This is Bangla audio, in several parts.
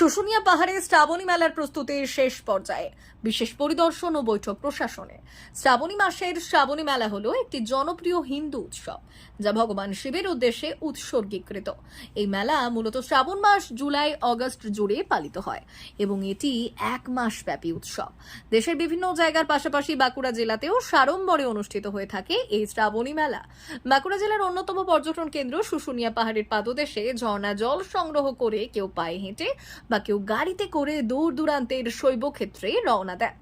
শুশুনিয়া পাহাড়ে শ্রাবণী মেলার প্রস্তুতির শেষ পর্যায়ে বিশেষ পরিদর্শন ও বৈঠক প্রশাসনে। শ্রাবণী মাসের শ্রাবণী মেলা হলো একটি জনপ্রিয় হিন্দু উৎসব, যা ভগবান শিবের উদ্দেশ্যে উৎসর্গীকৃত। এই মেলা মূলত শ্রাবণ মাস জুলাই অগস্ট জুড়ে পালিত হয় এবং এটি এক মাস ব্যাপী উৎসব। দেশের বিভিন্ন জায়গার পাশাপাশি বাঁকুড়া জেলাতেও সাড়ম্বরে অনুষ্ঠিত হয়ে থাকে এই শ্রাবণী মেলা। বাঁকুড়া জেলার অন্যতম পর্যটন কেন্দ্র শুশুনিয়া পাহাড়ের পাদদেশে ঝর্ণা জল সংগ্রহ করে কেউ পায়ে হেঁটে বা কেউ গাড়িতে করে দূর দূরান্তের শৈব ক্ষেত্রে রওনা দেয়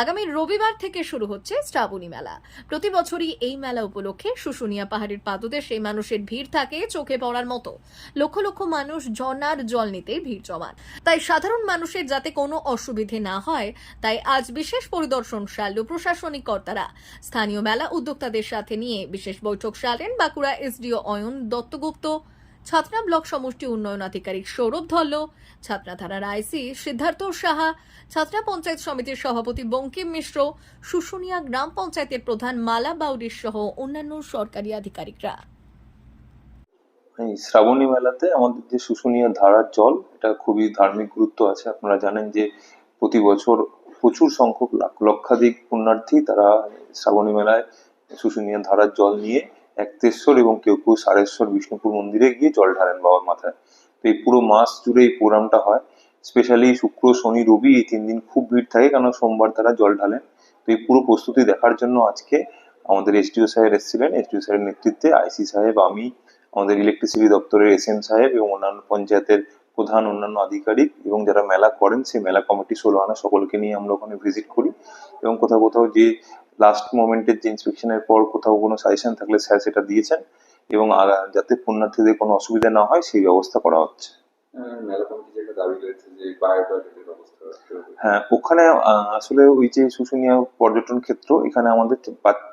আগামী রবিবার থেকে শুরু হচ্ছে শ্রাবণী মেলা। প্রতি বছরই এই মেলা উপলক্ষে শুশুনিয়া পাহাড়ের পাদদেশে মানুষের ভিড় থাকে চোখে পড়ার মতো। লক্ষ লক্ষ মানুষ ঝর্ণার জল নিতে ভিড় জমান। তাই সাধারণ মানুষের যাতে কোনো অসুবিধে না হয়, তাই আজ বিশেষ পরিদর্শন সারল প্রশাসনিক কর্তারা। স্থানীয় মেলা উদ্যোক্তাদের সাথে নিয়ে বিশেষ বৈঠক সারেন বাঁকুড়া এসডিও অয়ন দত্তগুপ্ত। ছাত্রা ব্লক সমষ্টি উন্নয়ন আধিকারিক সৌরভ ধল্ল, ছাত্রা থানার আইসি সিদ্ধার্থ সাহা, ছাত্রা পঞ্চায়েত সমিতির সভাপতি বঙ্কিম মিশ্র, শুশুনিয়া গ্রাম পঞ্চায়েতের প্রধান মালা বাউরির সহ অন্যান্য সরকারি আধিকারিকরা। এই শ্রাবণী মেলাতে আমাদের যে শুশুনিয়া ধারার জল, এটা খুবই ধার্মিক গুরুত্ব আছে। আপনারা জানেন যে প্রতি বছর প্রচুর সংখ্যক লক্ষাধিক পুণ্যার্থী তারা শ্রাবণী মেলায় শুশুনিয়া ধারার জল নিয়ে একতেশ্বর এবং কেউ কেউ সারেশ্বর, বিষ্ণুপুর মন্দিরে গিয়ে জল ঢালেন বাবার মাথায়। তো এই পুরো মাস জুড়ে এই প্রোগ্রামটা হয়। স্পেশালি শুক্র, শনি, রবি এই তিন দিন খুব ভিড় থাকে কারণ সোমবার তারা জল ঢালেন। তো এই পুরো প্রস্তুতি দেখার জন্য আজকে আমাদের এসডিও সাহেব এসেছিলেন। এসডিও সাহেবের নেতৃত্বে আইসি সাহেব, আমি, আমাদের ইলেকট্রিসিটি দপ্তরের এস এম সাহেব এবং অন্যান্য পঞ্চায়েতের প্রধান, অন্যান্য আধিকারিক এবং যারা মেলা করেন, সেই মেলা কমিটি ষোলো আনা সকলকে নিয়ে আমরা ওখানে ভিজিট করি। এবং কোথাও কোথাও যে লাস্ট মোমেন্টের যে ইন্সপেকশনের পর কোথাও কোনো সাজেশন থাকলে স্যার সেটা দিয়েছেন এবং যাতে পুণ্যার্থীদের কোনো অসুবিধা না হয় সেই ব্যবস্থা করা হচ্ছে। হবে হ্যাঁ ওখানে আসলে ওই যে শুশুনিয়া পর্যটন ক্ষেত্র এখানে আমাদের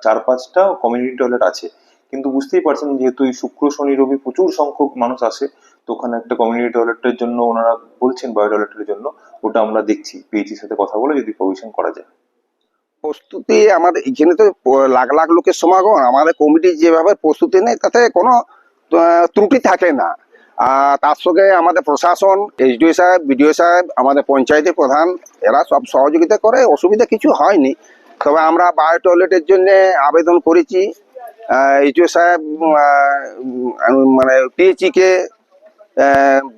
চার পাঁচটা কমিউনিটি টয়লেট আছে। কিন্তু বুঝতেই পারছেন যেহেতু এই শুক্র শনি রবি প্রচুর সংখ্যক মানুষ আসে তো ওখানে একটা কমিউনিটি টয়লেটের জন্য ওনারা বলছেন বায়ো টয়লেটের জন্য ওটা আমরা দেখছি। পিএইচির সাথে কথা বলে যদি প্রভিশন করা যায়। প্রস্তুতি আমাদের, এখানে তো লাখ লাখ লোকের সমাগম, আমাদের কমিটি যেভাবে প্রস্তুতি নেয়, তাতে কোনো ত্রুটি থাকে না। আর তার সঙ্গে আমাদের প্রশাসন, এসডিও সাহেব, বিডিও সাহেব, আমাদের পঞ্চায়েতের প্রধান, এরা সব সহযোগিতা করে, অসুবিধা কিছু হয়নি। তবে আমরা বায়ো টয়লেটের জন্য আবেদন করেছি। এইচডিও সাহেব মানে পিএইচি কে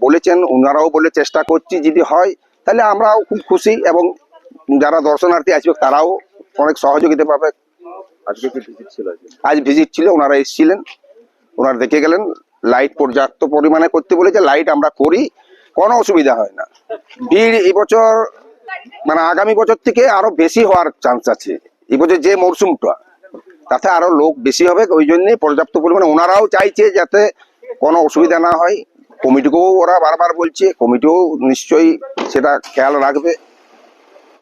বলেছেন ওনারাও বলে চেষ্টা করছি, যদি হয়, তাহলে আমরাও খুব খুশি এবং যারা দর্শনার্থী আসবে, তারাও অনেক সহযোগিতা পাবে। আজকে কি ভিজিট ছিল আজ ভিজিট ছিল ওনারা এসেছিলেন ওনারা দেখে গেলেন লাইট পর্যাপ্ত পরিমাণে করতে বলেছে লাইট আমরা করি কোনো অসুবিধা হয় না। ভিড় এবছর মানে আগামী বছর থেকে আরও বেশি হওয়ার চান্স আছে। এবছর যে মরশুমটা তাতে আরও লোক বেশি হবে ওই জন্যই পর্যাপ্ত পরিমাণে ওনারাও চাইছে যাতে কোনো অসুবিধা না হয়। কমিটিকেও ওরা বারবার বলছে কমিটিও নিশ্চয়ই সেটা খেয়াল রাখবে।